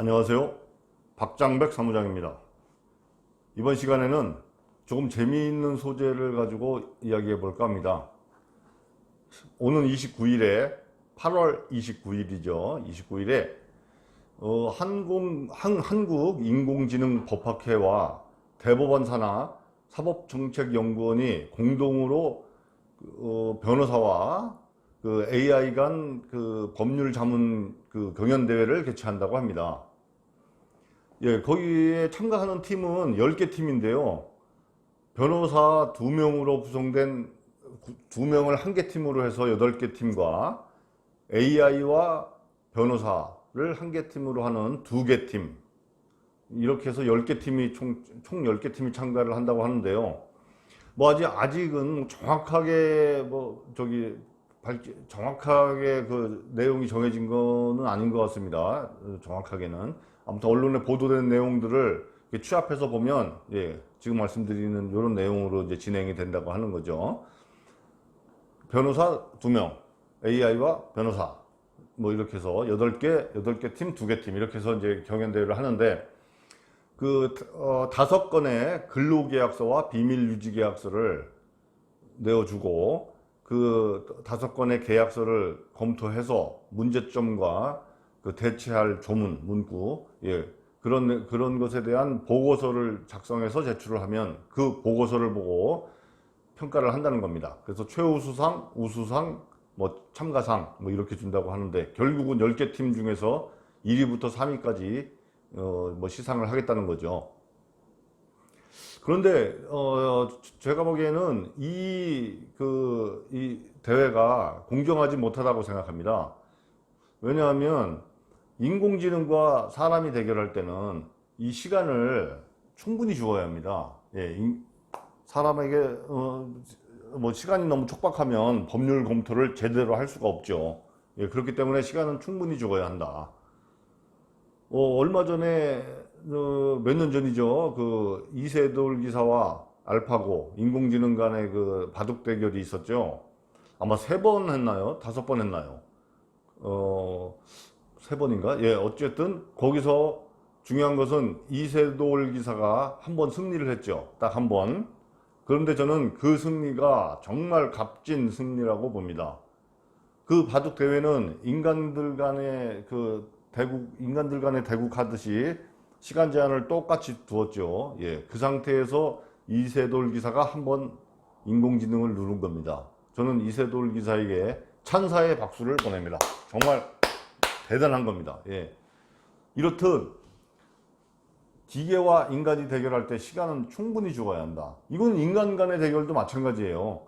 안녕하세요. 박장백 사무장입니다. 이번 시간에는 조금 재미있는 소재를 가지고 이야기해 볼까 합니다. 오는 29일에 8월 29일이죠. 29일에 어, 한공, 한, 한국 인공지능 법학회와 대법원 산하 사법정책연구원이 공동으로 어, 변호사와 그 AI 간 그 법률 자문 그 경연 대회를 개최한다고 합니다. 예, 거기에 참가하는 팀은 10개 팀인데요. 변호사 2명으로 구성된 2명을 한 개 팀으로 해서 8개 팀과 AI와 변호사를 한 개 팀으로 하는 2개 팀. 이렇게 해서 10개 팀이 총, 총 10개 팀이 참가를 한다고 하는데요. 뭐 아직 아직은 정확하게 뭐 저기 정확하게 그 내용이 정해진 거는 아닌 것 같습니다. 어, 정확하게는 아무튼 언론에 보도된 내용들을 취합해서 보면 예, 지금 말씀드리는 이런 내용으로 이제 진행이 된다고 하는 거죠. 변호사 두 명, AI와 변호사 뭐 이렇게 해서 8개, 8개 팀, 2개 팀 이렇게 해서 이제 경연 대회를 하는데 그 어, 다섯 건의 근로계약서와 비밀유지계약서를 내어주고 그 다섯 건의 계약서를 검토해서 문제점과 그 대체할 조문, 문구, 예, 그런, 그런 것에 대한 보고서를 작성해서 제출을 하면 그 보고서를 보고 평가를 한다는 겁니다. 그래서 최우수상, 우수상, 뭐 참가상, 뭐 이렇게 준다고 하는데 결국은 10개 팀 중에서 1위부터 3위까지 어, 뭐 시상을 하겠다는 거죠. 그런데 어 제가 보기에는 이 그 이 대회가 공정하지 못하다고 생각합니다. 왜냐하면 인공지능과 사람이 대결할 때는 이 시간을 충분히 주어야 합니다. 예, 인- 사람에게 어, 뭐 시간이 너무 촉박하면 법률 검토를 제대로 할 수가 없죠. 예, 그렇기 때문에 시간은 충분히 주어야 한다. 어, 얼마 전에 어, 몇년 전이죠. 그 이세돌 기사와 알파고 인공지능 간의 그 바둑 대결이 있었죠. 아마 세 번 했나요? 다섯 번 했나요? 어, 세 번인가? 예, 어쨌든 거기서 중요한 것은 이세돌 기사가 한 번 승리를 했죠. 딱 한 번. 그런데 저는 그 승리가 정말 값진 승리라고 봅니다. 그 바둑 대회는 인간들 간의 그 대국 인간들 간의 대국하듯이 시간 제한을 똑같이 두었죠. 예, 그 상태에서 이세돌 기사가 한번 인공지능을 누른 겁니다. 저는 이세돌 기사에게 찬사의 박수를 보냅니다. 정말 대단한 겁니다. 예. 이렇듯 기계와 인간이 대결할 때 시간은 충분히 죽어야 한다. 이건 인간 간의 대결도 마찬가지예요.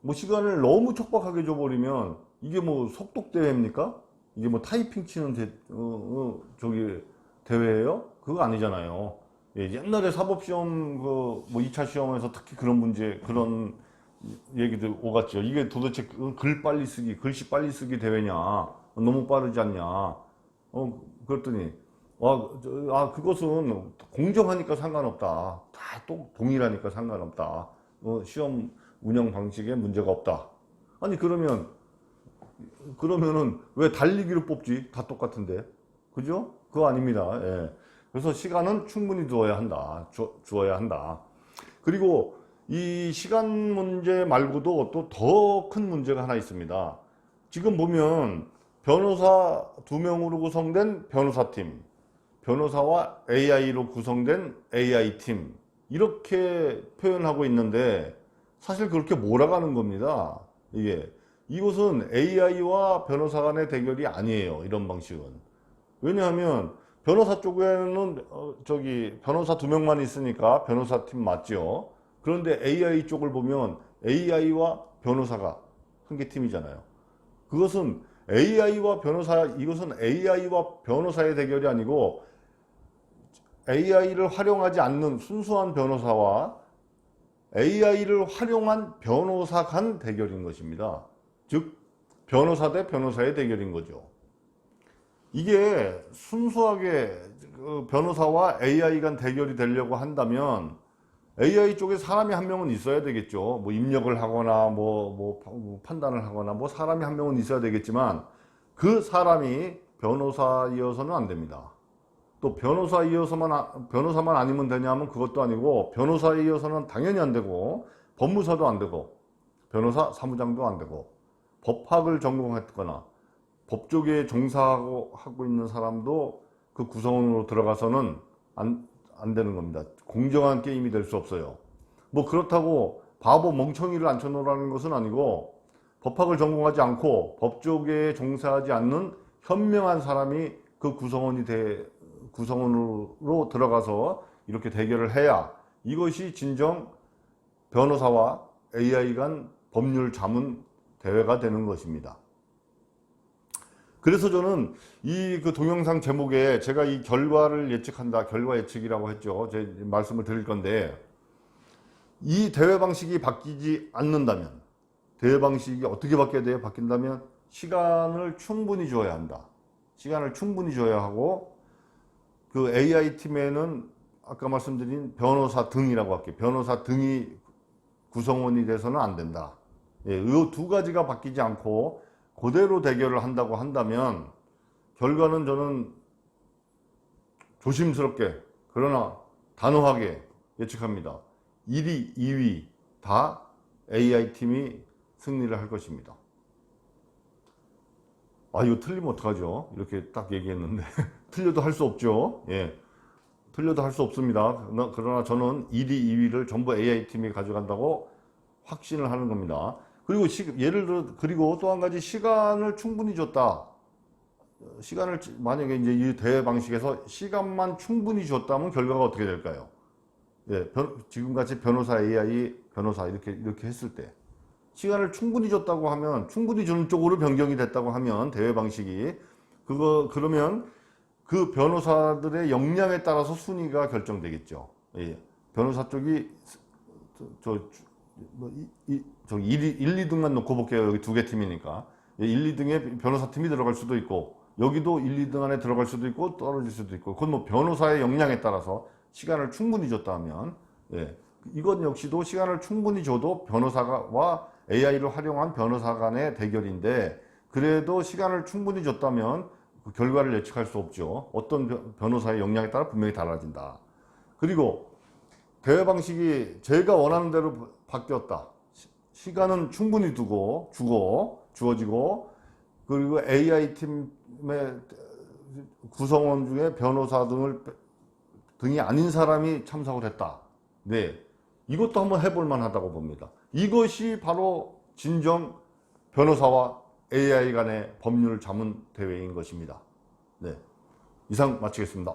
뭐 시간을 너무 촉박하게 줘버리면 이게 뭐 속독 대회입니까? 이게 뭐 타이핑 치는 대, 어, 어, 저기 대회예요? 그거 아니잖아요. 예, 옛날에 사법시험 그뭐 2차 시험에서 특히 그런 문제 그런 얘기들 오갔죠. 이게 도대체 그글 빨리 쓰기, 글씨 빨리 쓰기 대회냐? 너무 빠르지 않냐? 어 그랬더니 아, 저, 아 그것은 공정하니까 상관없다. 다 또 동일하니까 상관없다. 어, 시험 운영 방식에 문제가 없다. 아니 그러면 그러면은 왜 달리기로 뽑지? 다 똑같은데. 그죠? 그거 아닙니다. 예. 그래서 시간은 충분히 두어야 한다. 주, 주어야 한다. 그리고 이 시간 문제 말고도 또 더 큰 문제가 하나 있습니다. 지금 보면 변호사 두 명으로 구성된 변호사팀, 변호사와 AI로 구성된 AI팀, 이렇게 표현하고 있는데 사실 그렇게 몰아가는 겁니다. 이게. 이것은 AI와 변호사 간의 대결이 아니에요. 이런 방식은. 왜냐하면 변호사 쪽에는 어, 저기 변호사 두 명만 있으니까 변호사 팀 맞죠. 그런데 AI 쪽을 보면 AI와 변호사가 한 개 팀이잖아요. 그것은 AI와 변호사 이것은 AI와 변호사의 대결이 아니고 AI를 활용하지 않는 순수한 변호사와 AI를 활용한 변호사 간 대결인 것입니다. 즉 변호사 대 변호사의 대결인 거죠. 이게 순수하게 그 변호사와 AI 간 대결이 되려고 한다면 AI 쪽에 사람이 한 명은 있어야 되겠죠. 뭐 입력을 하거나 뭐, 뭐 파- 뭐 판단을 하거나 뭐 사람이 한 명은 있어야 되겠지만 그 사람이 변호사이어서는 안 됩니다. 또 변호사이어서만 아- 변호사만 아니면 되냐면 그것도 아니고 변호사이어서는 당연히 안 되고 법무사도 안 되고 변호사 사무장도 안 되고 법학을 전공했거나 법조계에 종사하고 하고 있는 사람도 그 구성원으로 들어가서는 안, 안 되는 겁니다. 공정한 게임이 될 수 없어요. 뭐 그렇다고 바보 멍청이를 앉혀놓으라는 것은 아니고 법학을 전공하지 않고 법조계에 종사하지 않는 현명한 사람이 그 구성원이 돼 구성원으로 들어가서 이렇게 대결을 해야 이것이 진정 변호사와 AI 간 법률 자문 대회가 되는 것입니다. 그래서 저는 이 그 동영상 제목에 제가 이 결과를 예측한다, 결과 예측이라고 했죠. 제 말씀을 드릴 건데 이 대회 방식이 바뀌지 않는다면 대회 방식이 어떻게 바뀌어야 돼요? 바뀐다면 시간을 충분히 줘야 한다. 시간을 충분히 줘야 하고 그 AI 팀에는 아까 말씀드린 변호사 등이라고 할게요. 변호사 등이 구성원이 돼서는 안 된다. 예, 이두 가지가 바뀌지 않고 그대로 대결을 한다고 한다면 결과는 저는 조심스럽게 그러나 단호하게 예측합니다. 1위, 2위 다 AI 팀이 승리를 할 것입니다. 아, 이거 틀리면 어떡하죠? 이렇게 딱 얘기했는데. 틀려도 할 수 없죠. 예. 틀려도 할 수 없습니다. 그러나- 저는 1위, 2위를 전부 AI팀이 가져간다고 확신을 하는 겁니다. 그리고 시- 예를 들어, 그리고 또 한 가지 시간을 충분히 줬다. 어, 시간을, 지- 만약에 이제 이 대회 방식에서 시간만 충분히 줬다면 결과가 어떻게 될까요? 예, 변- 지금같이 변호사 AI, 변호사 이렇게, 이렇게 했을 때. 시간을 충분히 줬다고 하면 충분히 주는 쪽으로 변경이 됐다고 하면 대회 방식이 그거 그러면 그 변호사들의 역량에 따라서 순위가 결정되겠죠. 예. 변호사 쪽이 저, 저, 뭐, 이, 이, 저 1, 1, 2등만 놓고 볼게요. 여기 두 개 팀이니까. 예, 1, 2등에 변호사 팀이 들어갈 수도 있고, 여기도 1, 2등 안에 들어갈 수도 있고, 떨어질 수도 있고, 그건 뭐 변호사의 역량에 따라서 시간을 충분히 줬다면, 예. 이것 역시도 시간을 충분히 줘도 변호사와 AI를 활용한 변호사 간의 대결인데, 그래도 시간을 충분히 줬다면 그 결과를 예측할 수 없죠. 어떤 변- 변호사의 역량에 따라 분명히 달라진다. 그리고 대회 방식이 제가 원하는 대로 바뀌었다. 시- 시간은 충분히 두고 주고 주어지고 그리고 AI 팀의 구성원 중에 변호사 등을 빼- 등이 아닌 사람이 참석을 했다. 네. 이것도 한번 해볼 만하다고 봅니다. 이것이 바로 진정 변호사와 AI 간의 법률 자문 대회인 것입니다. 네. 이상 마치겠습니다.